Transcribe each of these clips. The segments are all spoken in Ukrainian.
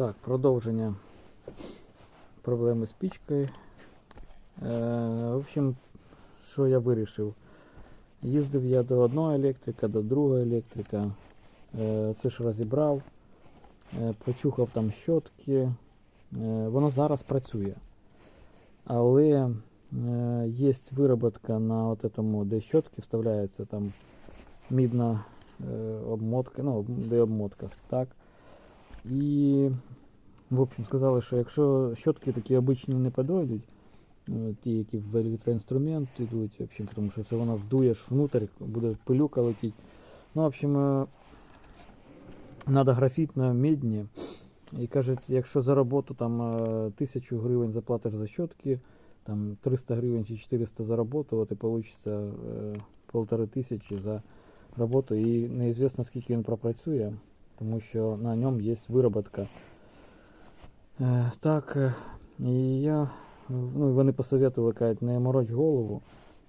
Так, продовження проблеми з пічкою. Е, в общем, що я вирішив? Їздив я до одного електрика, до другого електрика. Е, це ж розібрав, е, почухав там щотки. Е, воно зараз працює. Але е, є вироботка на от этому, де щотки вставляється там мідна е, обмотка, ну, де обмотка, так. І, в общем, сказали, що якщо щотки такі обичні не підійдуть, е, ті, які в електроінструмент йдуть, в общем, тому що це воно вдуєш внутрь, буде пилюка летіть. Ну, в общем, треба графітно медні. І кажуть, якщо за роботу там е, 1000 гривень заплатиш за щотки, там 300 гривень чи 400 за роботу, от і вийде полтори тисячі за роботу. І неізвісно скільки він пропрацює, тому що на ньому є вироботка. Е, Так, е, і я, ну, вони посоветували, кажуть, не мороч голову,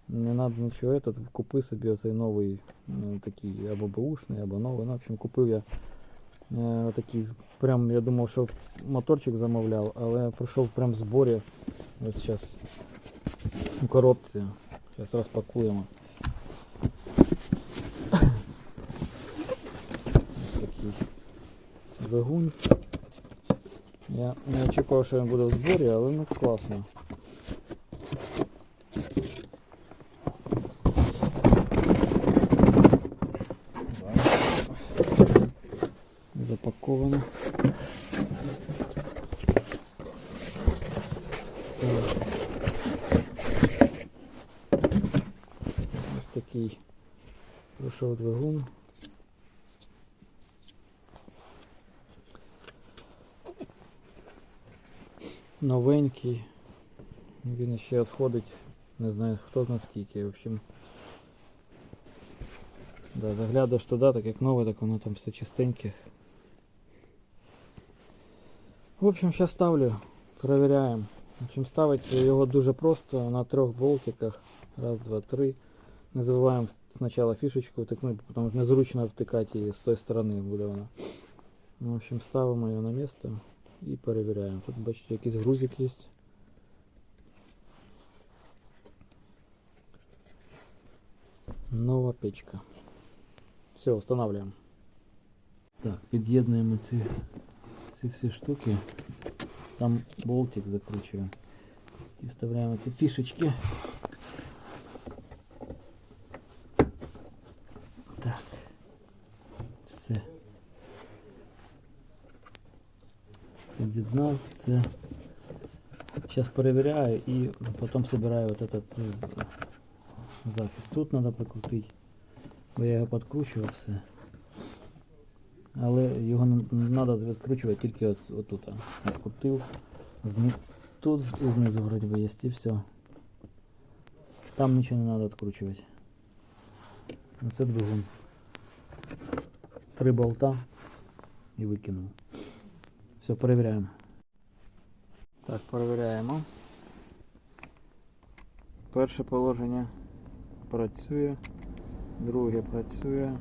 не треба нічого, этот, купи собі оцей новий ну, такий або бушний, або новий. Ну, в общем, купив я е, такий, прям я думав, що моторчик замовляв, але прийшов прям в зборі. Ось зараз у коробці. Зараз розпакуємо. Ось такий двигун. Я не очікував, що він буде в зборі, але ну класно. Запаковано. Ось такий пройшов двигун. Новенький. Він ще відходить, не знаю хто наскільки. В общем, да, заглядаєш туди, так як нове, так воно там все чистеньке. В общем, зараз ставлю, перевіряємо. В общем, ставити його дуже просто на трьох болтиках. Раз, два, три. Не забуваємо спочатку фішечку втикнути, тому що незручно втикати її з тої сторони буде вона. В общем, ставимо її на місце і перевіряємо. Тут бачите, якийсь грузик є. Нова печка. Все, встановлюємо. Так, під'єднуємо ці, ці всі штуки. Там болтик закручиваем. И вставляем эти фишечки. Під'єднав це. Сейчас перевіряю і потім собираю вот этот захист. Тут треба прикрутити. Бо я його підкручував все. Але його треба відкручувати тільки ось отут. а. Відкрутив. Тут і знизу вроді би є і все. Там нічого не треба відкручувати. Оце двигун. Три болта і викинув. Все, перевіряємо. Так, перевіряємо. Перше положення працює, друге працює,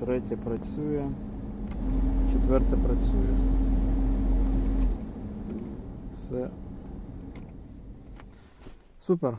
третє працює, четверте працює. Все. Супер.